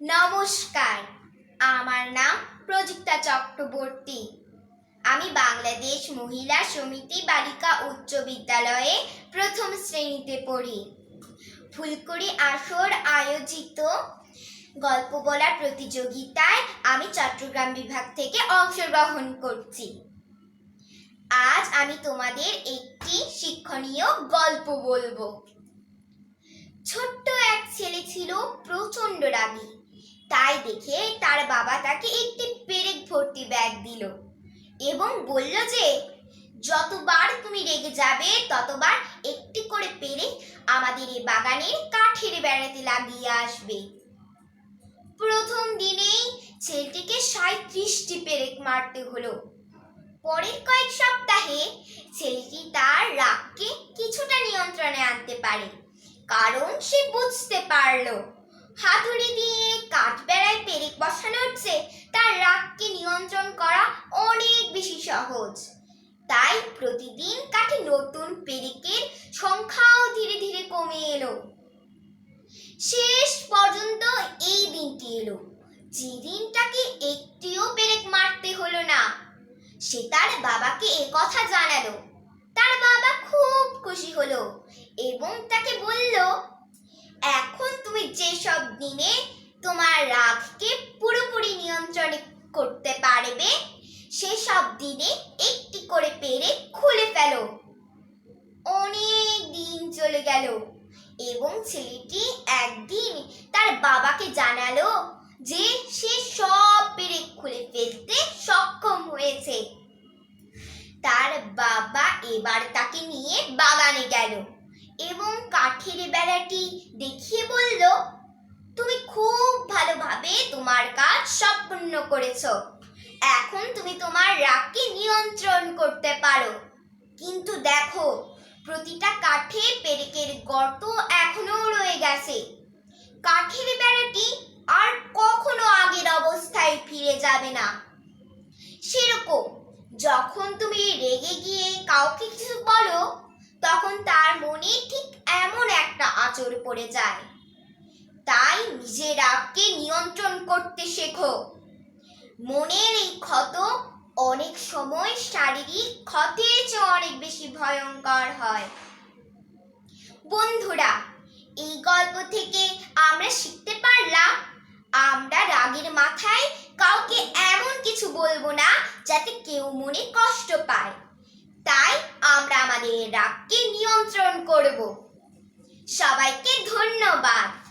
নমস্কার। আমার নাম প্রযুক্তা চক্রবর্তী। আমি বাংলাদেশ মহিলা সমিতি বালিকা উচ্চ বিদ্যালয়ে প্রথম শ্রেণীতে পড়ি। ফুলকুড়ি আসর আয়োজিত গল্প বলার প্রতিযোগিতায় আমি চট্টগ্রাম বিভাগ থেকে অংশগ্রহণ করছি। আজ আমি তোমাদের একটি শিক্ষণীয় গল্প বলব। ছোট্ট এক ছেলে ছিল প্রচণ্ড রাগী। তাই দেখে তার বাবা তাকে একটি পেরেক ভর্তি ব্যাগ দিল এবং বলল যে, যতবার তুমি রেগে যাবে, ততবার একটি করে পেরেক আমাদের এই বাগানের কাঠের বেড়াতে লাগিয়ে আসবে। প্রথম দিনেই ছেলেটিকে সাঁত্রিশটি পেরেক মারতে হলো। পরের কয়েক সপ্তাহে ছেলেটি তার রাগকে কিছুটা নিয়ন্ত্রণে আনতে পারে, কারণ সে বুঝতে পারল হাতুড়ি দিয়ে কাঠ বেড়ায় পেরেক বসানো হচ্ছে, তার রাগকে নিয়ন্ত্রণ করা অনেক বেশি সহজ। তাই প্রতিদিন কাঠে নতুন পেরেকের সংখ্যাও ধীরে ধীরে কমে এলো। শেষ পর্যন্ত এই দিনটি এলো। যে দিনটাকে একটিও পেরেক মারতে হলো না, সে তার বাবাকে এ কথা জানালো। তার বাবা খুব খুশি হলো এবং তাকে বলল এখন তুমি যেসব দিনে তোমার রাগকে পুরোপুরি নিয়ন্ত্রণে করতে পারবে, সেসব দিনে একটি করে পেরে খুলে ফেলো। অনেক দিন চলে গেল এবং ছেলেটি একদিন তার বাবাকে জানালো যে সে সব পেরে খুলে ফেলতে সক্ষম হয়েছে। তার বাবা এবার তাকে নিয়ে বাগানে গেল। এবং কাঠের বেড়াটি দেখিয়ে বলল, তুমি খুব ভালোভাবে তোমার কাজ সম্পূর্ণ করেছ। এখন তুমি তোমার রাগকে নিয়ন্ত্রণ করতে পারো। কিন্তু দেখো, প্রতিটা কাঠে পেরেকের গর্ত এখনও রয়ে গেছে। কাঠের বেড়াটি আর কখনো আগের অবস্থায় ফিরে যাবে না। সেরকম, যখন তুমি রেগে গিয়ে কাউকে কিছু বলো পড়ে যায়। তাই নিজের রাগকে নিয়ন্ত্রণ করতে শেখো। মনের এই ক্ষত অনেক সময় শারীরিক ক্ষতের চেয়ে অনেক বেশি ভয়ঙ্কর হয়। বন্ধুরা, এই গল্প থেকে আমরা শিখতে পারলাম, আমরা রাগের মাথায় কাউকে এমন কিছু বলব না যাতে কেউ মনে কষ্ট পায়। তাই আমরা আমাদের রাগকে নিয়ন্ত্রণ করব। সবাইকে ধন্যবাদ।